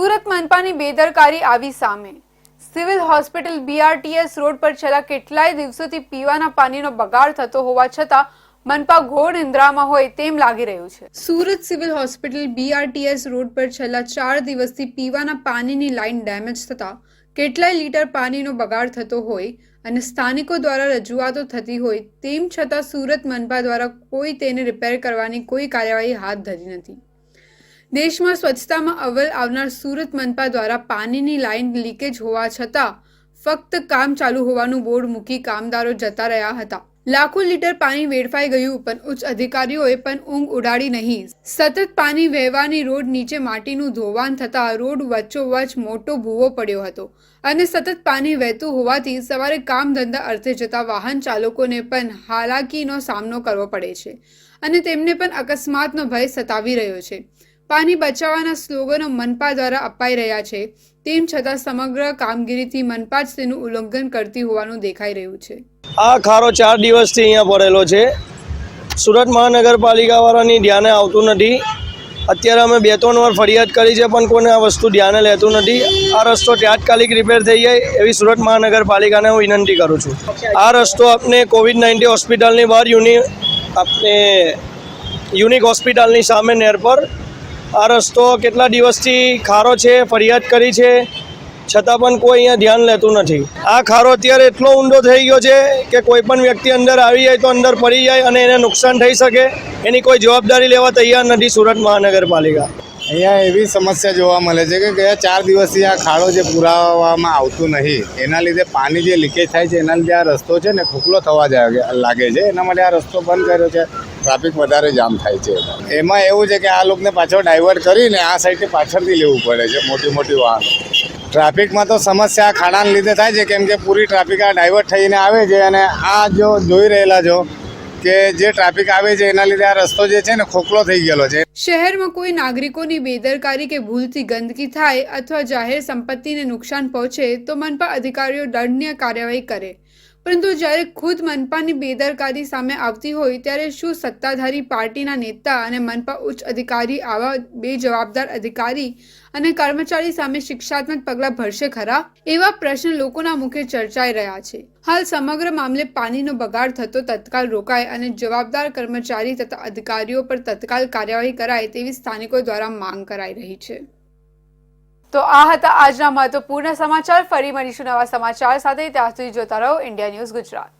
સુરત મનપાની બેદરકારી આવી સામે. સિવિલ હોસ્પિટલ બીઆરટીએસ રોડ પર છેલ્લા કેટલાય દિવસોથી પીવાના પાણીનો બગાડ થતો હોવા છતાં મનપા ઘોર નિંદ્રામાં હોય તેમ લાગી રહ્યું છે. Surat civil hospital BRTS road પર છેલ્લા ચાર દિવસથી પીવાના પાણીની લાઇન ડેમેજ થતાં કેટલાય લીટર પાણીનો બગાડ થતો હોય અને સ્થાનિકો દ્વારા રજૂઆતો થતી હોય તેમ છતાં સુરત મનપા દ્વારા કોઈ તેને રિપેર કરવાની કોઈ કાર્યવાહી હાથ ધરી નથી. દેશમાં સ્વચ્છતામાં અવ્વલ આવનાર સુરત મનપા દ્વારા પાણીની લાઇન લીકેજ હોવા છતાં ફક્ત કામ ચાલુ હોવાનું બોર્ડ મૂકી કામદારો જતા રહ્યા હતા. લાખો લીટર પાણી વેડફાઈ ગયું પણ ઉચ્ચ અધિકારીઓએ પણ ઊંઘ ઉડાડી નહીં. સતત પાણી વહેવાની રોડ નીચે માટીનું ધોવાણ થતાં રોડ વચ્ચોવચ મોટો ભૂવો પડ્યો હતો અને સતત પાણી વહેતું હોવાથી સવારે કામ ધંધા અર્થે જતા વાહન ચાલકોને પણ હાલાકીનો સામનો કરવો પડે છે અને તેમને પણ અકસ્માતનો ભય સતાવી રહ્યો છે. પાણી બચાવવાના સ્લોગનો મનપા દ્વારા અપાઈ રહ્યા છે. તેમ છતાં સમગ્ર કામગીરીથી મનપા જ તેનું ઉલ્લંઘન કરતી હોવાનું દેખાઈ રહ્યું છે. આ ખારો ચાર દિવસથી અહીંયા પડેલો છે. સુરત મહાનગરપાલિકાવાળાની ધ્યાને આવતું નથી. અત્યારે અમે બે ત્રણ વાર ફરિયાદ કરી છે, પણ કોઈને આ વસ્તુ ધ્યાને લેતું નથી. આ રસ્તો તાત્કાલિક રિપેર થઈ જાય એવી સુરત મહાનગરપાલિકાને હું વિનંતી કરું છું. આ રસ્તો આપણે કોવિડ નાઇન્ટીન હોસ્પિટલની બહાર યુનિ આપણે યુનિક હોસ્પિટલની સામે નેર પર આ રસ્તો કેટલા દિવસથી ખારો છે, ફરિયાદ કરી છે, છતાં પણ કોઈ અહીંયા ધ્યાન લેતું નથી. આ ખારો અત્યારે એટલો ઊંડો થઈ ગયો છે કે કોઈ પણ વ્યક્તિ અંદર આવી જાય તો અંદર પડી જાય અને એને નુકસાન થઈ શકે. એની કોઈ જવાબદારી લેવા તૈયાર નથી સુરત મહાનગરપાલિકા. અહીંયા એવી સમસ્યા જોવા મળે છે કે ગયા ચાર દિવસથી આ ખાડો જે પુરાવવામાં આવતું નહીં, એના લીધે પાણી જે લીકેજ થાય છે, એના લીધે આ રસ્તો છે ને ખોખલો થવા લાગે છે. એના માટે આ રસ્તો બંધ કર્યો છે. ટ્રાફિક વધારે જામ થાય છે. એમાં એવું છે કે આ લોકોને પાછો ડાયવર્ટ કરીને આ સાઈડથી પાછળથી લેવું પડે છે મોટી મોટી વાહન. ટ્રાફિકમાં તો સમસ્યા ખાડાને લીધે થાય છે કેમ કે પૂરી ટ્રાફિક આ ડાયવર્ટ થઈને આવે છે અને આ જો જોઈ રહેલા છો કે જે ટ્રાફિક આવે છે એના લીધે આ રસ્તો જે છે ને ખોખલો થઈ ગયેલો છે. શહેરમાં કોઈ નાગરિકોની બેદરકારી કે ભૂલથી ગંદકી થાય અથવા જાહેર સંપત્તિને નુકસાન પહોંચે તો મનપા અધિકારીઓ દંડનીય કાર્યવાહી કરે. પરંતુ જ્યારે ખુદ મનપાની બેદરકારી સામે આવતી હોય ત્યારે શું સત્તાધારી પાર્ટીના નેતા અને મનપા ઉચ્ચ અધિકારી આવા બે જવાબદાર અધિકારી અને કર્મચારી સામે શિક્ષાત્મક પગલાં ભરશે ખરા? એવા પ્રશ્ન લોકોના મુખે ચર્ચાઈ રહ્યા છે. હાલ સમગ્ર મામલે પાણીનો બગાડ થતો તત્કાલ રોકાય અને જવાબદાર કર્મચારી તથા અધિકારીઓ પર તત્કાલ કાર્યવાહી કરાય તેવી સ્થાનિકો દ્વારા માંગ કરાઈ રહી છે. તો આ હતા આજના મહત્વપૂર્ણ સમાચાર. ફરી મળીશું નવા સમાચાર સાથે. ત્યાં સુધી જોતા રહો. India news Gujarat.